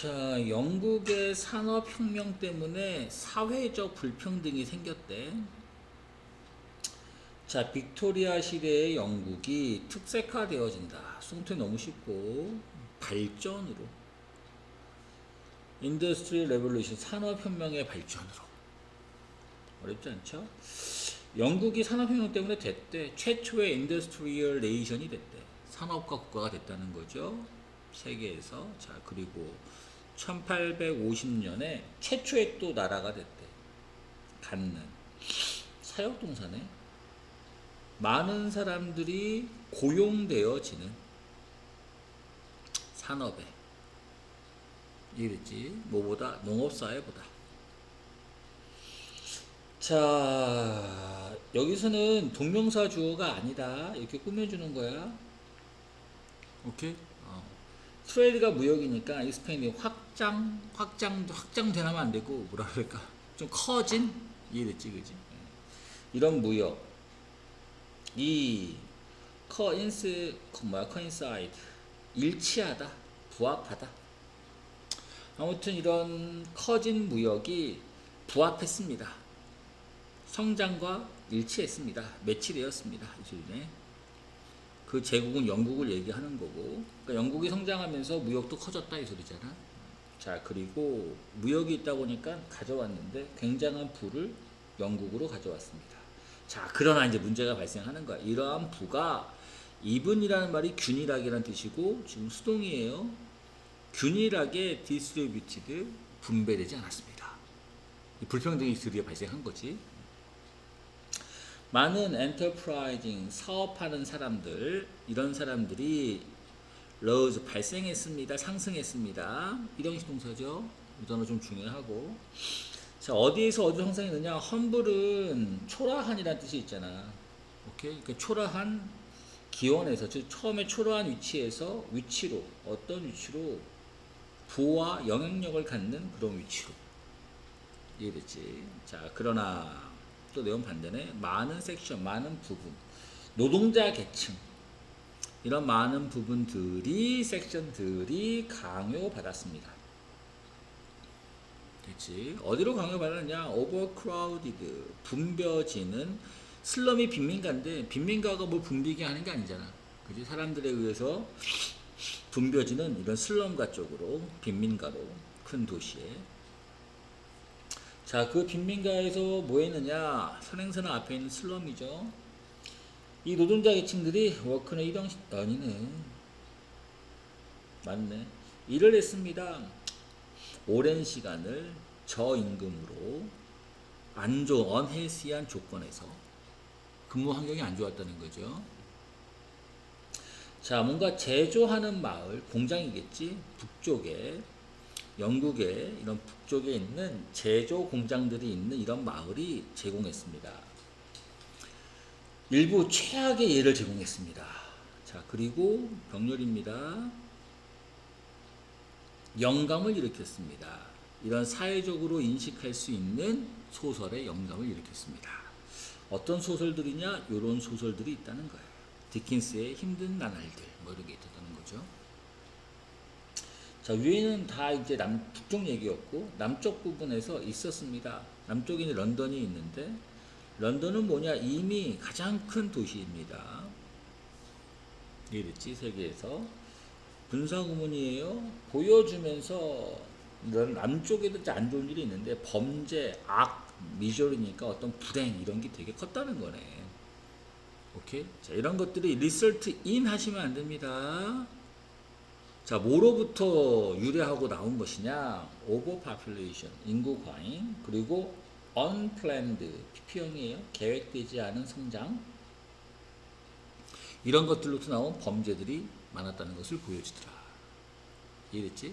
자, 영국의 산업혁명 때문에 사회적 불평등이 생겼대. 자, 빅토리아 시대의 영국이 특색화되어진다. 송태 너무 쉽고 발전으로. 인더스트리 레볼루션 산업혁명의 발전으로. 어렵지 않죠? 영국이 산업혁명 때문에 됐대. 최초의 인더스트리얼 네이션이 됐대. 산업과 국가가 됐다는 거죠. 세계에서. 자, 그리고 1850년에 최초의 또 나라가 됐대. 갖는. 사역동사네. 많은 사람들이 고용되어지는 산업에. 이랬지. 뭐보다? 농업사회보다. 자, 여기서는 동명사 주어가 아니다. 이렇게 꾸며주는 거야. 오케이? 어. 트레이드가 무역이니까 이 스페인이 확장, 확장, 확장되면 안 되고, 뭐라 그럴까? 좀 커진? 이해됐지, 그지? 예. 이런 무역. 이, 커인스, 커- 뭐야, 커인사이드. 일치하다. 부합하다. 아무튼 이런 커진 무역이 부합했습니다. 성장과 일치했습니다. 매치되었습니다. 이주에 그 제국은 영국을 얘기하는 거고, 그러니까 영국이 성장하면서 무역도 커졌다 이 소리잖아. 자 그리고 무역이 있다 보니까 가져왔는데 굉장한 부를 영국으로 가져왔습니다. 자 그러나 이제 문제가 발생하는 거야. 이러한 부가 이분이라는 말이 균일하게라는 뜻이고 지금 수동이에요. 균일하게 디스트리뷰티드 분배되지 않았습니다. 이 불평등이 드디어 발생한 거지. 많은 엔터프라이징 사업하는 사람들 이런 사람들이 러즈 발생했습니다. 상승했습니다. 이동식 동사죠. 이 단어 좀 중요하고 자 어디에서 어디 형성했느냐 험블은 초라한이라는 뜻이 있잖아. 오케이 그러니까 초라한 기원에서 즉 처음에 초라한 위치에서 위치로 어떤 위치로 부와 영향력을 갖는 그런 위치로 이해됐지? 자 그러나 또 내용 반대네 많은 섹션 많은 부분 노동자 계층 이런 많은 부분들이 섹션들이 강요받았습니다. 됐지? 어디로 강요받았냐? 오버크라우디드 붐벼지는 슬럼이 빈민가인데 빈민가가 뭘 붐비게 하는 게 아니잖아. 그지? 사람들에 의해서 붐벼지는 이런 슬럼가 쪽으로 빈민가로 큰 도시에 자, 그 빈민가에서 뭐 했느냐? 선행선은 앞에 있는 슬럼이죠. 이 노동자 계층들이 워크는 이동식 아니네. 맞네. 일을 했습니다. 오랜 시간을 저임금으로 안 좋은 언헬시한 조건에서 근무 환경이 안 좋았다는 거죠. 자, 뭔가 제조하는 마을, 공장이겠지? 북쪽에 영국의 이런 북쪽에 있는 제조 공장들이 있는 이런 마을이 제공했습니다. 일부 최악의 예를 제공했습니다. 자, 그리고 병렬입니다. 영감을 일으켰습니다. 이런 사회적으로 인식할 수 있는 소설의 영감을 일으켰습니다. 어떤 소설들이냐? 이런 소설들이 있다는 거예요. 디킨스의 힘든 나날들, 뭐 이런 게 있다는 거죠. 자, 위에는 다 이제 남, 북쪽 얘기였고, 남쪽 부분에서 있었습니다. 남쪽에 이제 런던이 있는데, 런던은 뭐냐? 이미 가장 큰 도시입니다. 이랬지, 세계에서. 분사구문이에요. 보여주면서, 남쪽에도 안 좋은 일이 있는데, 범죄, 악, 미저리니까 어떤 불행, 이런 게 되게 컸다는 거네. 오케이? 자, 이런 것들이 리설트 인 하시면 안 됩니다. 자, 뭐로부터 유래하고 나온 것이냐? 오버파퓰레이션, 인구 과잉, 그리고 unplanned, PP형이에요. 계획되지 않은 성장. 이런 것들로부터 나온 범죄들이 많았다는 것을 보여주더라. 이해됐지?